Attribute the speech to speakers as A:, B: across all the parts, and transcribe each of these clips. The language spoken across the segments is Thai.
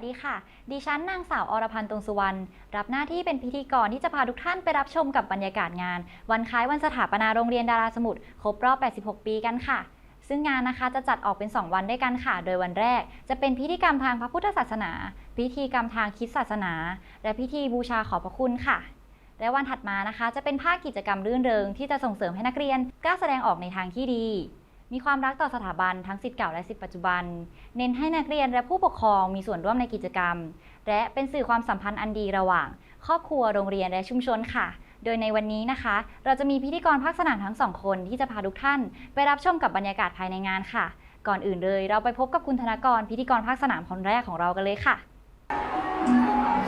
A: สดี
B: ค่ะ ดิฉันนางสาวอรพันธ์ตรงสุวรรณ รับหน้าที่เป็นพิธีกรที่จะพาทุกท่านไปรับชมกับบรรยากาศงาน วันคล้ายวันสถาปนาโรงเรียนดาราสมุทรครบรอบ 86 ปีกันค่ะ ซึ่งงานนะคะจะจัดออกเป็น 2 วันด้วยกันค่ะ โดยวันแรก จะเป็นพิธีกรรมทางพระพุทธศาสนา พิธีกรรมทางคิดศาสนา และพิธีบูชาขอบพระคุณค่ะ และวันถัดมานะคะ จะเป็นภาคกิจกรรมรื่นเริงที่จะส่งเสริมให้นักเรียนกล้าแสดงออกในทางที่ดี มีความรักต่อสถาบันทั้งสิทธิ์เก่าและสิทธิ์ปัจจุบัน เน้นให้นักเรียนและผู้ปกครองมีส่วนร่วมในกิจกรรม และเป็นสื่อความสัมพันธ์อันดีระหว่าง ครอบครัวโรงเรียนและชุมชนค่ะ โดยในวันนี้นะคะ เราจะมีพิธีกรภาคสนามทั้งสองคนที่จะพาทุกท่าน ไปรับชมกับบรรยากาศภายในงานค่ะ ก่อนอื่นเลย เราไปพบกับคุณธนกรพิธีกรภาคสนามคนแรกของเรากันเลยค่ะ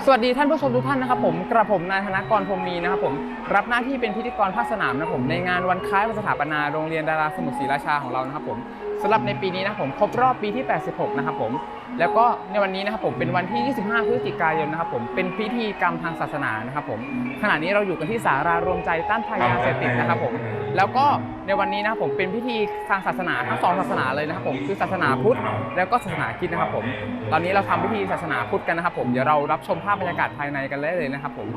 C: สวัสดีท่านผู้ชมทุกท่านนะครับผมกระผมนายธนกรพรมมีนะครับผมรับหน้าที่เป็นพิธีกรภาคสนามนะผมในงานวันคล้ายวันสถาปนาโรงเรียนดาราสมุทรศรีราชาของเรานะครับผม สำหรับในปีนี้นะครับผมครบรอบปีที่ 86 นะครับผม แล้วก็ในวันนี้นะครับผมเป็นวันที่ 25 พฤศจิกายนนะครับผมเป็นพิธีกรรมทางศาสนานะครับผมขณะนี้เราอยู่กันที่สารารวมใจต้านภัยยาเสพติดนะครับผมแล้วก็ในวันนี้นะครับผมเป็นพิธีทางศาสนาทั้งสองศาสนาเลยนะครับผมคือศาสนาพุทธแล้วก็ศาสนาคริสต์นะครับผมตอนนี้เราทำพิธีศาสนาพุทธกันนะครับผมเดี๋ยวเรารับชมภาพบรรยากาศภายในกันเลยนะครับผม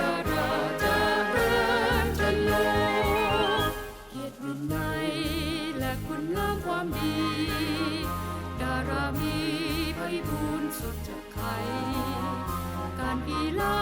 A: ดาราจะเริ่มจริญเกียรติวินัยและคุณงามความดี ดารามีไพบูลย์สุดจะไขการกีฬา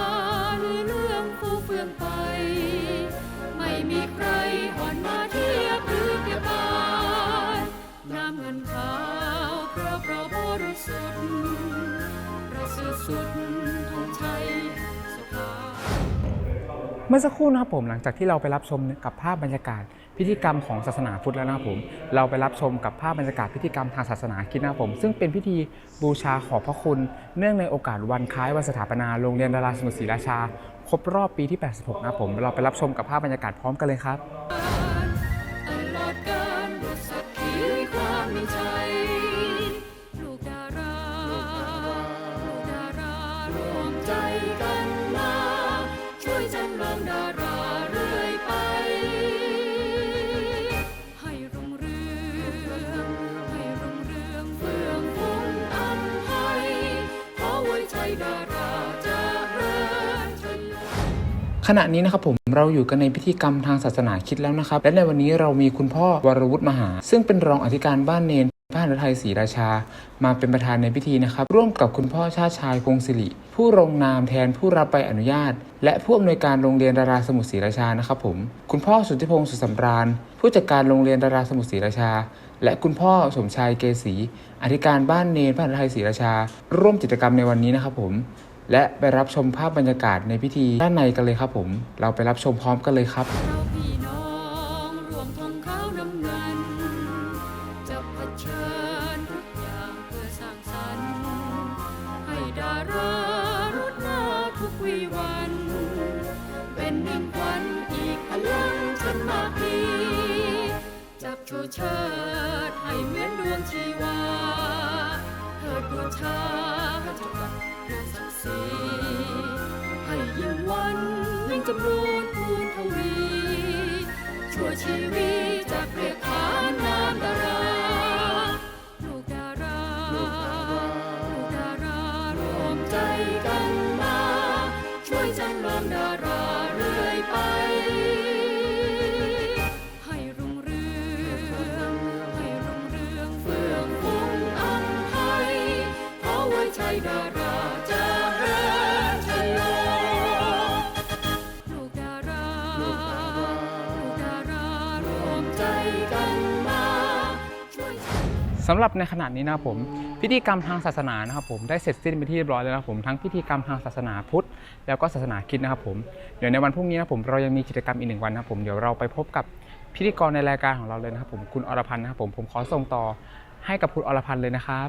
A: เมื่อสั
C: กครู่นะครับผมหลังจากที่เราไปรับชมกับภาพบรรยากาศ พิธีกรรมของศาสนาพุทธแล้วนะครับผม เราไปรับชมกับภาพบรรยากาศพิธีกรรมทางศาสนาคิดนะครับผม ซึ่งเป็นพิธีบูชาขอบพระคุณ เนื่องในโอกาสวันคล้ายวันสถาปนาโรงเรียนดาราสมุทรศรีราชา ครบรอบปีที่ 86 นะครับผม เราไปรับชมกับภาพบรรยากาศพร้อมกันเลยครับ
A: ข
C: ณะนี้นะครับผมเราอยู่กันในพิธีกรรมทางศาสนาคิดแล้วนะครับ และในวันนี้เรามีคุณพ่อวรวุฒิมหา ซึ่งเป็นรองอธิการบ้านเนนพระนไทยศรีราชา มาเป็นประธานในพิธีนะครับ ร่วมกับคุณพ่อชาติชายคงศิริ ผู้ลงนามแทนผู้รับใบอนุญาต และผู้อำนวยการโรงเรียนดาราสมุทรศรีราชานะครับผมคุณพ่อสุทธิพงศ์สุสำราญ ผู้จัดการโรงเรียนดาราสมุทรศรีราชา และคุณพ่อสมชายเกษีอธิการบ้านเนนพระนไทยศรีราชา ร่วมกิจกรรมในวันนี้นะครับผม และไปรับชมภาพบรรยากาศในพิธีด้านในกันเลยครับผม เราไปรับชมพร้อมกันเลยครับ
A: เราพี่น้องรวมธงขาวน้ำเงินจะเผชิญทุกอย่างเพื่อสร้างสรรค์ให้ดารารุดหน้าทุกวีวันเป็นหนึ่งวันอีกพลังฉันมากมีจับชูเชิดให้เหมือนดวงชีวาเถิดวงชาจงกับ ศักดิ์ศรีให้ยิ่งวันยิ่งจำรูนพูนทวีชั่วชีวิต
C: สำหรับในขณะนี้นะครับผมพิธีกรรมทางศาสนานะครับผมได้เสร็จสิ้นไปที่เรียบร้อยแล้วนะครับผมทั้งพิธีกรรมทางศาสนาพุทธแล้วก็ศาสนาคริสต์นะครับผมเดี๋ยวในวันพรุ่งนี้นะครับผมเรายังมีกิจกรรมอีกหนึ่งวันนะครับผมเดี๋ยวเราไปพบกับพิธีกรในรายการของเราเลยนะครับผมคุณอรพันธ์นะครับผมผมขอส่งต่อให้กับคุณอรพันธ์เลยนะครับ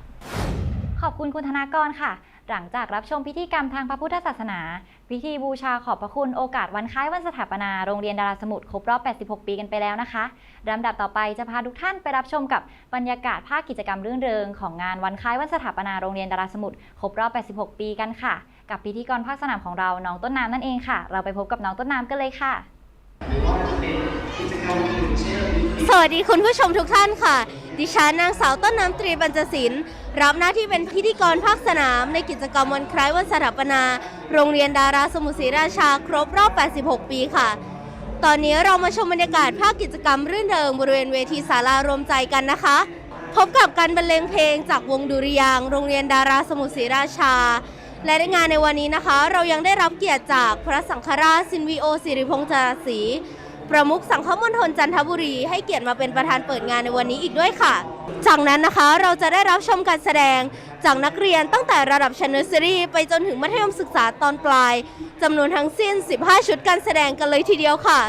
B: ขอบคุณคุณธนากรค่ะ หลังจากรับชมพิธีกรรมทางพระพุทธศาสนา พิธีบูชาขอบพระคุณโอกาสวันคล้ายวันสถาปนาโรงเรียนดาราสมุทรครบรอบ 86 ปีกันไปแล้วนะคะลำดับต่อไปจะพาทุกท่านไปรับชมกับบรรยากาศภาคกิจกรรมรื่นเริงของงานวันคล้ายวันสถาปนาโรงเรียนดาราสมุทรครบรอบ 86 ปีกันค่ะ กับพิธีกรภาคสนามของเราน้องต้นน้ำนั่นเองค่ะ เราไปพบกับน้องต้นน้ำกันเลยค่ะ
D: สวัสดีคุณผู้ชมทุกท่านค่ะ ดิฉันนางสาวต้นน้ำตรีบรรจศิลป์รับหน้าที่เป็นพิธีกรภาคสนามในกิจกรรมวันคล้ายวันสถาปนา โรงเรียนดาราสมุทรศรีราชาครบรอบ 86 ปีค่ะ ตอนนี้เรามาชมบรรยากาศภาคกิจกรรมรื่นเริงบริเวณเวทีศาลารวมใจกันนะคะ พบกับการบรรเลงเพลงจากวงดุริยางโรงเรียนดาราสมุทรศรีราชา และในงานในวันนี้นะคะ เรายังได้รับเกียรติจากพระสังฆราชสินวีโอสิริพงษ์จาศรี ประมุขสังฆมณฑลจันทบุรี ให้เกียรติมาเป็นประธานเปิดงานในวันนี้อีกด้วยค่ะ จากนั้นนะคะเราจะได้รับชมการแสดงจากนักเรียนตั้งแต่ระดับชั้นเนอร์เซอรี่ไปจนถึงมัธยมศึกษาตอนปลายจำนวนทั้งสิ้น 15 ชุดการแสดงกันเลยทีเดียวค่ะ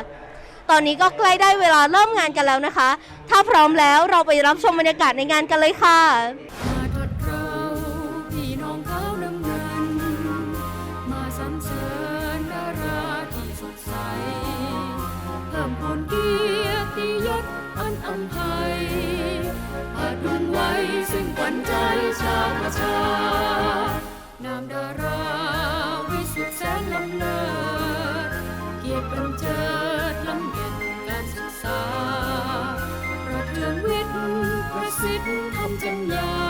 D: ตอนนี้ก็ใกล้ได้เวลาเริ่มงานกันแล้วนะคะ ถ้าพร้อมแล้วเราไปรับชมบรรยากาศในงานกันเลยค่ะ
A: กียรติยศอันอำไพพาดุงไว้ซึ่งขวัญใจชาวประชานามดาราวิสุทธิแสนลำเลิศเกียรติบันเจิดลำเย็นการศึกษาประเทืองวิทย์ประสิทธิ์ทำจัญญา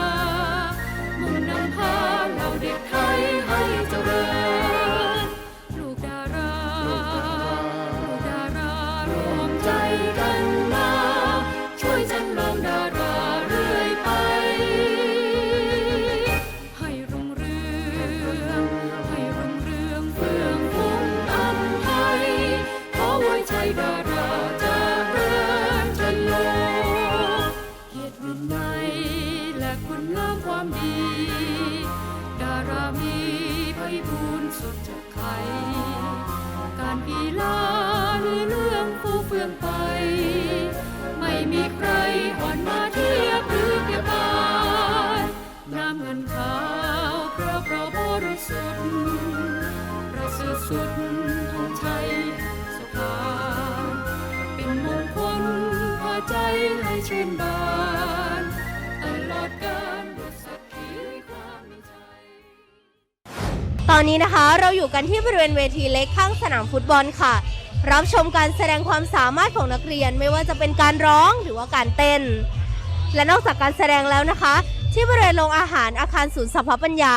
A: ริสุทธิ์ประเสริฐสุดธงชัยสถาเป็นมงคลพาใจให้ชื่นบานตลอดกาลด้สักขีความมีใจ
D: ตอนนี้นะคะเราอยู่กันที่บริเวณเวทีเล็กข้างสนามฟุตบอลค่ะ รับชมการแสดงความสามารถของนักเรียนไม่ว่าจะเป็นการร้องหรือว่าการเต้น และนอกจากการแสดงแล้วนะคะ ที่บริเวณโรงอาหารอาคารศูนย์สภปัญญา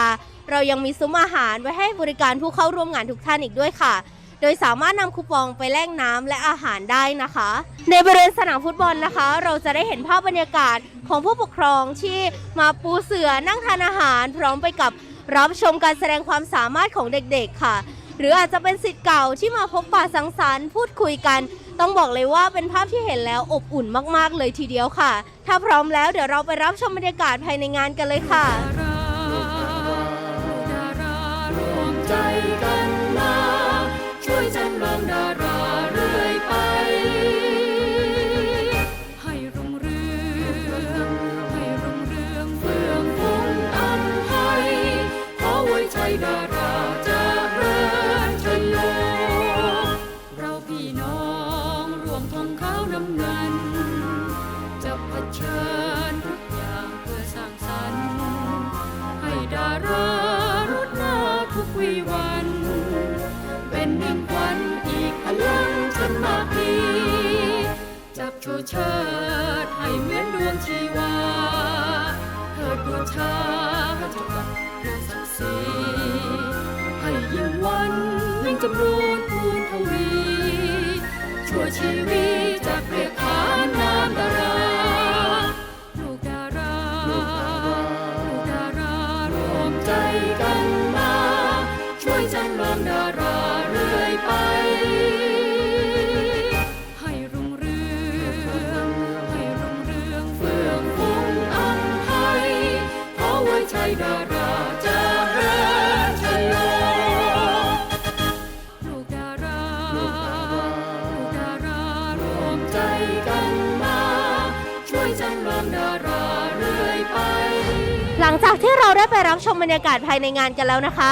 D: เรายังมีซุ้มอาหารไว้ให้บริการผู้เข้าร่วมงานทุกท่านอีกด้วยค่ะ โดยสามารถนำคูปองไปแลกน้ำและอาหารได้นะคะ ในบริเวณสนามฟุตบอลนะคะ เราจะได้เห็นภาพบรรยากาศของผู้ปกครองที่มาปูเสือนั่งทานอาหาร พร้อมไปกับรับชมการแสดงความสามารถของเด็กๆค่ะ หรืออาจจะเป็นสิทธิ์เก่าที่มาพบปะสังสรรค์พูดคุยกัน ต้องบอกเลยว่าเป็นภาพที่เห็นแล้วอบอุ่นมากๆเลยทีเดียวค่ะ ถ้าพร้อมแล้วเดี๋ยวเราไปรับชมบรรยากาศภายในงานกันเลยค่ะ
A: ได้ไป
D: รับชมบรรยากาศภายในงานกันแล้วนะคะ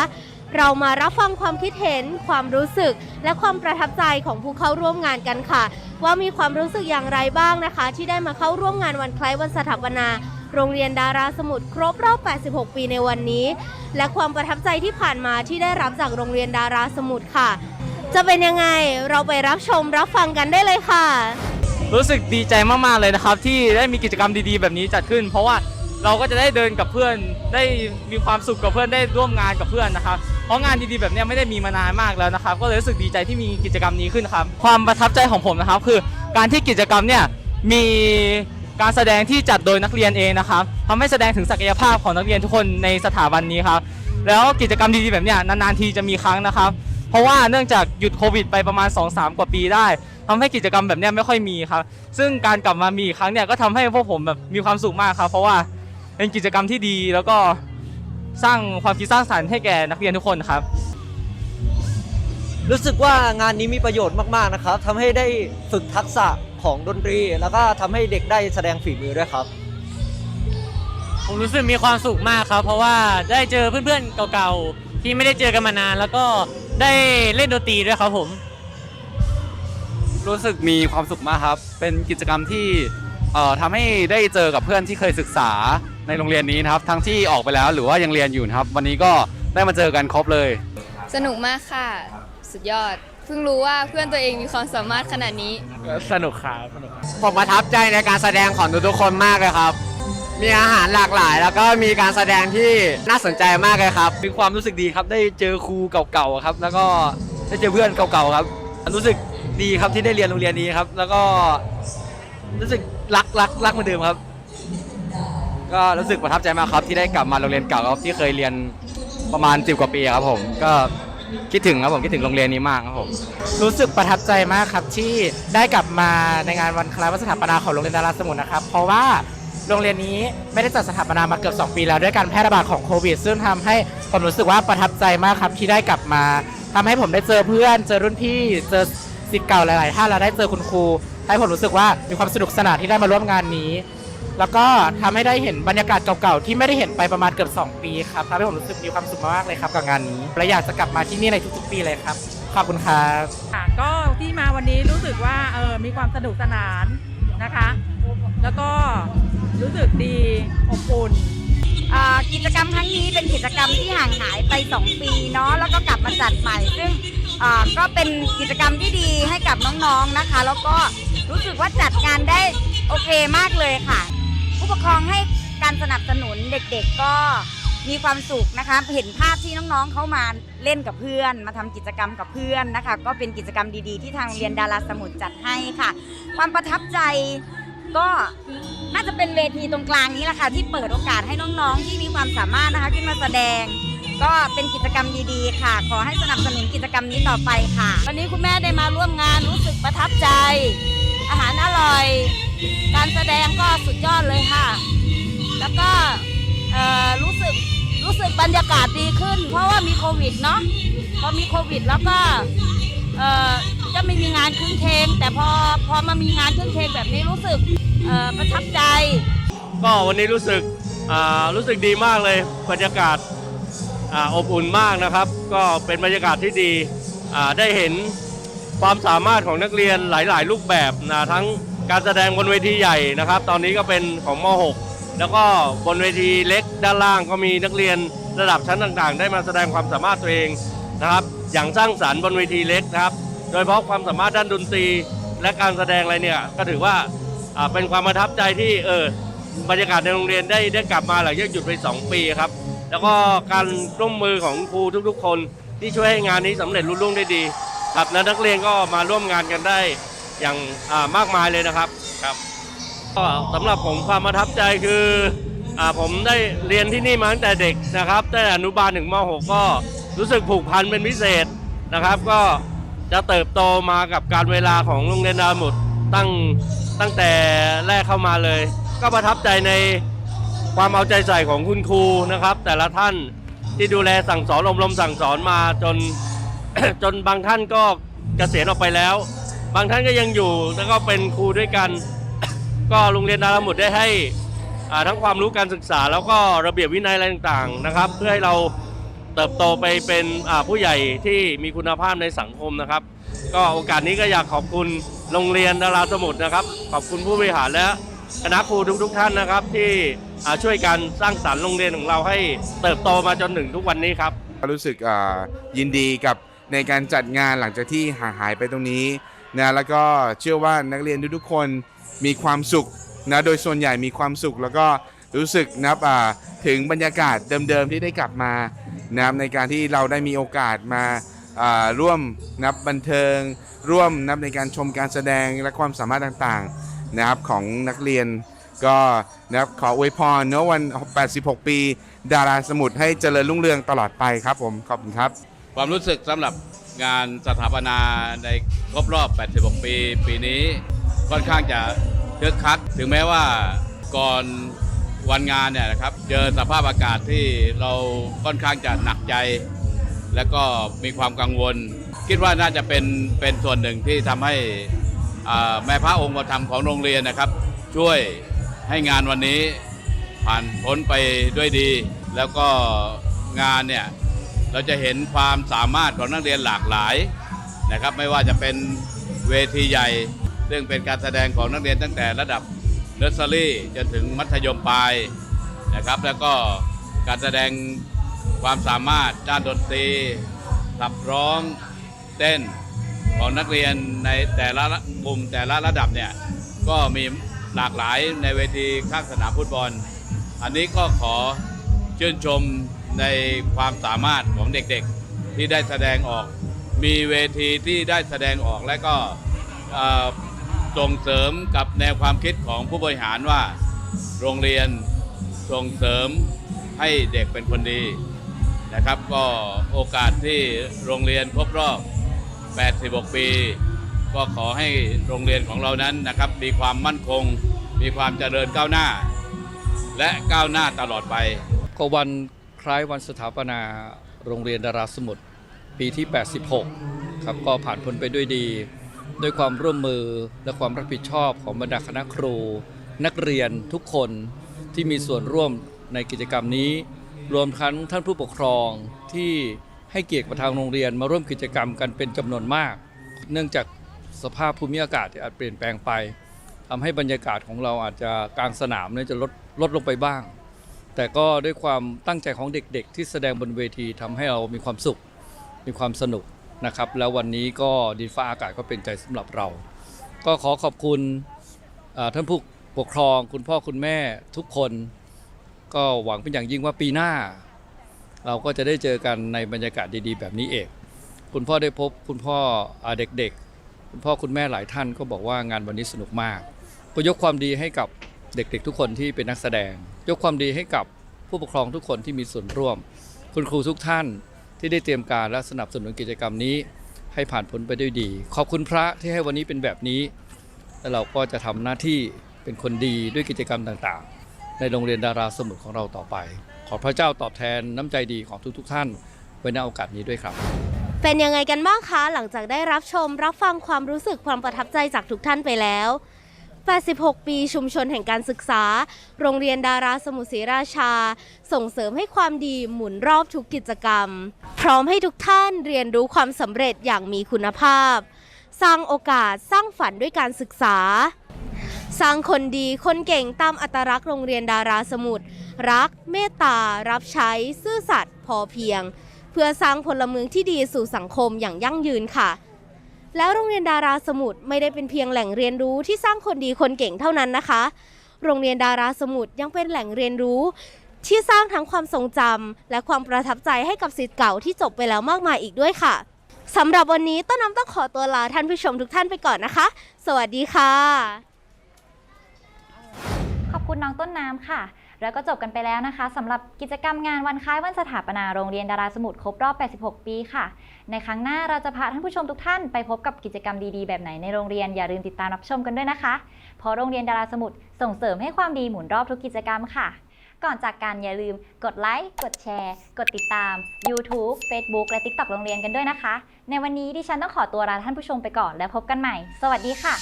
D: เรามารับฟังความคิดเห็น ความรู้สึก และความประทับใจของผู้เข้าร่วมงานกันค่ะ ว่ามีความรู้สึกอย่างไรบ้างนะคะ ที่ได้มาเข้าร่วมงานวันคล้ายวันสถาปนา โรงเรียนดาราสมุทรครบรอบ 86 ปีในวันนี้ และความประทับใจที่ผ่านมาที่ได้รับจากโรงเรียนดาราสมุทรค่ะ จะเป็นยังไงเราไปรับชมรับฟังกันได้เลยค่ะ
E: รู้สึกดีใจมากๆเลยนะครับ ที่ได้มีกิจกรรมดีๆ แบบนี้จัดขึ้น เพราะว่า เราก็จะได้เดินกับเพื่อนได้มีความสุขกับเพื่อนได้ร่วมงานกับเพื่อนนะครับเพราะงานดีๆแบบนี้ไม่ได้มีมานานมากแล้วนะครับก็เลยรู้สึกดีใจที่มีกิจกรรมนี้ขึ้นครับความประทับใจของผมนะครับ คือการที่กิจกรรมเนี่ยมีการแสดงที่จัดโดยนักเรียนเองนะครับทำให้แสดงถึงศักยภาพของนักเรียนทุกคนในสถาบันนี้ครับแล้วกิจกรรมดีๆแบบนี้นานๆทีจะมีครั้งนะครับ เพราะว่าเนื่องจากหยุดโควิดไปประมาณ 2-3 กว่าปีได้ทำให้กิจกรรมแบบนี้ไม่ค่อยมีครับ ซึ่งการกลับมามีครั้งเนี่ยก็ทำให้พวกผมแบบมีความสุขมากครับ เพราะว่า เป็นกิจกรรมที่ดีแล้วก็สร้างความคิดสร้างสรรค์ให้แก่นักเรียนทุกคนครับ
F: รู้สึกว่างานนี้มีประโยชน์มากๆนะครับทำให้ได้ฝึกทักษะของดนตรี แล้วก็ทำให้เด็กได้แสดงฝีมือด้วยครับ
G: ผมรู้สึกมีความสุขมากครับ เพราะว่าได้เจอเพื่อนๆเก่าๆ ที่ไม่ได้เจอกันมานาน แล้วก็ได้เล่นดนตรีด้วยครับผม
H: รู้สึกมีความสุขมากครับ เป็นกิจกรรมที่เอ่อทำให้ได้เจอกับเพื่อนที่เคยศึกษา ในโรงเรียนนี้นะครับ ทั้งที่ออกไปแล้วหรือว่ายังเรียนอยู่นะครับ วันนี้ก็ได้มาเจอกันครบเลย
I: สนุกมากค่ะ สุดยอด เพิ่งรู้ว่าเพื่อนตัวเองมีความสามารถขนาดนี้
E: สนุกครับ
C: ผมประทับใจในการแสดงของทุกๆคนมากเลยครับ มีอาหารหลากหลาย แล้วก็มีการแสดงที่น่าสนใจมากเลยครับ
F: มีความรู้สึกดีครับได้เจอครูเก่าๆครับ แล้วก็ได้เจอเพื่อนเก่าๆครับ รู้สึกดีครับที่ได้เรียนโรงเรียนนี้ครับ แล้วก็รู้สึกรักรักรักเหมือนเดิมครับ
H: ก็รู้สึกประทับใจมากครับที่ได้กลับมาโรงเรียนเก่าครับที่เคยเรียนประมาณ10กว่าปีครับผมก็คิดถึงครับผมคิดถึงโรงเรียนนี้มากครับผม
J: รู้สึกประทับใจมากครับที่ได้กลับมาในงานวันคล้ายวันสถาปนาของโรงเรียนดาราสมุทรนะครับ เพราะว่าโรงเรียนนี้ไม่ได้จัดสถาปนามาเกือบ 2 ปีแล้วด้วยการแพร่ระบาดของโควิด ซึ่งทำให้ผมรู้สึกว่าประทับใจมากครับที่ได้กลับมาทำให้ผมได้เจอเพื่อน เจอรุ่นพี่เจอสิทธิ์เก่าหลาย ๆ ท่านแล้วได้เจอคุณครูให้ผมรู้สึกว่ามีความสนุกสนานที่ได้มาร่วมงานนี้ แล้วก็ทำให้ได้เห็นบรรยากาศเก่าๆ ที่ไม่ได้เห็นไปประมาณเกือบ 2 ปีครับทำให้ผมรู้สึกมีความสุขมากๆเลยครับกับงานนี้และอยากจะกลับมาที่นี่ในทุกๆปีเลยครับ ขอบคุณครับ
K: ค่ะก็ที่มาวันนี้รู้สึกว่าเออมีความสนุกสนานนะคะ แล้วก็รู้สึกดีอบอุ่น
L: อ่ากิจกรรมครั้งนี้เป็นกิจกรรมที่ห่างหายไป 2 ปีเนาะแล้วก็กลับมาจัดใหม่ ซึ่งอ่าก็เป็นกิจกรรมที่ดีให้กับน้องๆนะคะ แล้วก็รู้สึกว่าจัดงานได้โอเคมากเลยค่ะ ผู้ปกครองให้การสนับสนุนเด็กๆก็มีความสุขนะคะเห็นภาพที่น้องๆเขามาเล่นกับเพื่อน มาทำกิจกรรมกับเพื่อนนะคะ ก็เป็นกิจกรรมดีๆ ที่ทางโรงเรียนดาราสมุทรจัดให้ค่ะ ความประทับใจก็น่าจะเป็นเวทีตรงกลางนี้แหละค่ะที่เปิดโอกาสให้น้องๆ ที่มีความสามารถนะคะขึ้นมาแสดง ก็เป็นกิจกรรมดีๆ ค่ะ ขอให้สนับสนุนกิจกรรมนี้ต่อไปค่ะ วันนี้คุณแม่ได้มาร่วมงานรู้สึกประทับใจ อาหารอร่อย การแสดงก็สุดยอดเลยค่ะ แล้วก็รู้สึกรู้สึกบรรยากาศดีขึ้น เพราะว่ามีโควิดเนาะพอมีโควิดแล้วก็จะไม่มีงานคืนเคงแต่พอพอมามีงานคืนเคงแบบนี้รู้สึกประทับใจ
E: ก็วันนี้รู้สึกรู้สึกดีมากเลยบรรยากาศอบอุ่นมากนะครับ ก็เป็นบรรยากาศที่ดีได้เห็นความสามารถของนักเรียนหลาย ๆ รูปแบบนะทั้ง การแสดงบนเวทีใหญ่นะครับ ตอนนี้ก็เป็นของม .6 แล้วก็บนเวทีเล็กด้านล่างก็มีนักเรียนระดับชั้นต่างๆ ได้มาแสดงความสามารถตัวเอง
M: นะครับ อย่างสร้างสรรค์บนเวทีเล็กนะครับ โดยเฉพาะความสามารถด้านดนตรี และการแสดงอะไรเนี่ยก็ถือว่าเป็นความประทับใจที่เออบรรยากาศในโรงเรียนได้ได้กลับมาหลังจากหยุดไป 2 ปีครับ แล้วก็การร่วมมือของครูทุกๆ คนที่ช่วยให้งานนี้สำเร็จรุ่ล่งได้ดีครับและนักเรียนก็มาร่วมงานกันได้ อย่างอ่ามากมายเลยนะครับครับก็สำหรับผมความประทับใจคืออาผมได้เรียนที่นี่มาตั้งแต่เด็กนะครับตั้งแต่อนุบาลถึงม .6 ก็รู้สึกผูกพันเป็นพิเศษนะครับ ก็จะเติบโตมากับการเวลาของโรงเรียนดาวหมุดตั้งตั้งแต่แรกเข้ามาเลย ก็ประทับใจในความเอาใจใส่ของคุณครูนะครับ แต่ละท่านที่ดูแลสั่งสอนอบรมสั่งสอนมาจนจนบางท่านก็เกษียณออกไปแล้ว บางท่านก็ยังอยู่แล้วก็เป็นครูด้วยกัน ก็โรงเรียนดาราหมุดได้ให้ทั้งความรู้การศึกษา แล้วก็ระเบียบวินัยอะไรต่างๆนะครับ เพื่อให้เราเติบโตไปเป็นผู้ใหญ่ที่มีคุณภาพในสังคมนะครับ ก็โอกาสนี้ก็อยากขอบคุณโรงเรียนดาราสมุทรนะครับ ขอบคุณผู้บริหารและคณะครูทุกๆท่านนะครับ ที่ช่วยกันสร้างสรรค์โรงเรียนของเราให้เติบโตมาจนถึงทุกวันนี้ครับ
N: รู้สึกยินดีกับในการจัดงานหลังจากที่ห่างหายไปตรงนี้ นะแล้วก็เชื่อว่านักเรียนทุกๆคนมีความสุขนะโดยส่วนใหญ่มีความสุข แล้วก็รู้สึกนับอ่าถึงบรรยากาศเดิมๆที่ได้กลับมานะครับในการที่เราได้มีโอกาสมาอ่าร่วมนับบันเทิง ร่วมนับในการชมการแสดงและความสามารถต่างๆนะครับของนักเรียนก็นะครับขออวยพรเนื้อวัน 86 ปี ดาราสมุทรให้เจริญรุ่งเรืองตลอดไปครับผม ขอบคุณครับ
H: ความรู้สึกสำหรับ งานสถาปนาในครบรอบ 86 ปี ปีนี้ค่อนข้างจะคึกคัก ถึงแม้ว่าก่อนวันงานเนี่ยนะครับ เจอสภาพอากาศที่เราค่อนข้างจะหนักใจ และก็มีความกังวล คิดว่าน่าจะเป็นเป็นส่วนหนึ่งที่ทำให้แม่พระองค์ประธรรมของโรงเรียนนะครับ ช่วยให้งานวันนี้ผ่านพ้นไปด้วยดี แล้วก็งานเนี่ย เราจะเห็นความสามารถของนักเรียนหลากหลายนะครับ ไม่ว่าจะเป็นเวทีใหญ่ ซึ่งเป็นการแสดงของนักเรียนตั้งแต่ระดับเนอร์เซอรี่จนถึงมัธยมปลายนะครับ แล้วก็การแสดงความสามารถด้านดนตรีขับร้องเต้นของนักเรียนในแต่ละกลุ่มแต่ละระดับเนี่ยก็มีหลากหลายในเวทีข้างสนามฟุตบอล อันนี้ก็ขอชื่นชม ในความสามารถของเด็กๆที่ได้แสดงออก มีเวทีที่ได้แสดงออกและก็ส่งเสริมกับแนวความคิดของผู้บริหารว่า โรงเรียนส่งเสริมให้เด็กเป็นคนดีนะครับ ก็โอกาสที่โรงเรียนครบรอบ 86 ปี ก็ขอให้โรงเรียนของเรานั้นนะครับ มีความมั่นคง มีความเจริญก้าวหน้า และก้าวหน้าตลอดไป
O: ก็วัน คล้ายวันสถาปนาโรงเรียนดาราสมุทรปีที่ 86 ครับก็ผ่านพ้นไปด้วยดี ด้วยความร่วมมือและความรับผิดชอบของบรรดาคณะครู นักเรียนทุกคนที่มีส่วนร่วมในกิจกรรมนี้ รวมทั้งท่านผู้ปกครองที่ให้เกียรติกับทางโรงเรียนมาร่วมกิจกรรมกันเป็นจำนวนมาก เนื่องจากสภาพภูมิอากาศที่อาจเปลี่ยนแปลงไปทำให้บรรยากาศของเราอาจจะกลางสนามเนี่ยจะลดลดลงไปบ้าง แต่ก็ด้วยความตั้งใจของเด็กๆ ที่แสดงบนเวทีทำให้เรามีความสุข มีความสนุกนะครับ แล้ววันนี้ก็ดินฟ้าอากาศก็เป็นใจสำหรับเรา ก็ขอขอบคุณอ่าท่านผู้ปกครองคุณพ่อคุณแม่ทุกคน ก็หวังเป็นอย่างยิ่งว่าปีหน้า เราก็จะได้เจอกันในบรรยากาศดีๆ แบบนี้เอง คุณพ่อได้พบคุณพ่ออาเด็กๆ คุณพ่อคุณแม่หลายท่านก็บอกว่างานวันนี้สนุกมาก ก็ยกความดีให้กับ เด็กๆทุกคนที่เป็นนักแสดง ยกความดีให้กับผู้ปกครองทุกคนที่มีส่วนร่วม คุณครูทุกท่านที่ได้เตรียมการและสนับสนุนกิจกรรมนี้ ให้ผ่านพ้นไปด้วยดี ขอบคุณพระที่ให้วันนี้เป็นแบบนี้ และเราก็จะทำหน้าที่เป็นคนดีด้วยกิจกรรมต่างๆ ในโรงเรียนดาราสมุทรของเราต่อไป ขอพระเจ้าตอบแทนน้ำใจดีของทุกๆ ท่าน ไว้ในโอกาสนี้ด้วยครับ
D: เป็นยังไงกันบ้างคะ หลังจากได้รับชมรับฟังความรู้สึกความประทับใจจากทุกท่านไปแล้ว 86 ปีชุมชนแห่งการศึกษา โรงเรียนดาราสมุทรศรีราชา ส่งเสริมให้ความดีหมุนรอบทุกกิจกรรม พร้อมให้ทุกท่านเรียนรู้ความสำเร็จอย่างมีคุณภาพ สร้างโอกาสสร้างฝันด้วยการศึกษา สร้างคนดีคนเก่งตามอัตลักษณ์โรงเรียนดาราสมุทรรัก เมตตา รับใช้ ซื่อสัตย์พอเพียง เพื่อสร้างพลเมืองที่ดีสู่สังคมอย่างยั่งยืนค่ะ แล้วโรงเรียนดาราสมุทรไม่ได้เป็นเพียงแหล่งเรียนรู้ที่สร้างคนดีคนเก่งเท่านั้นนะคะ โรงเรียนดาราสมุทรยังเป็นแหล่งเรียนรู้ ที่สร้างทั้งความทรงจำและความประทับใจให้กับศิษย์เก่าที่จบไปแล้วมากมายอีกด้วยค่ะสำหรับวันนี้ต้นน้ำต้องขอตัวลาท่านผู้ชมทุกท่านไปก่อนนะคะ สวัสดีค่ะ
B: ขอบคุณน้องต้นน้ำค่ะ แล้วก็จบกันไปแล้วนะคะสำหรับกิจกรรมงานวันคล้ายวันสถาปนาโรงเรียนดาราสมุทรครบรอบ 86 ปีค่ะ ในครั้งหน้าเราจะพาท่านผู้ชมทุกท่านไปพบกับกิจกรรมดีๆ แบบไหนในโรงเรียนอย่าลืมติดตามรับชมกันด้วยนะคะ เพราะโรงเรียนดาราสมุทรส่งเสริมให้ความดีหมุนรอบทุกกิจกรรมค่ะ ก่อนจากกันอย่าลืมกดไลค์กดแชร์ กดติดตาม YouTube Facebook และ TikTok โรงเรียนกันด้วยนะคะ ในวันนี้ดิฉันต้องขอตัวลาท่านผู้ชมไปก่อนแล้วพบกันใหม่ สวัสดีค่ะ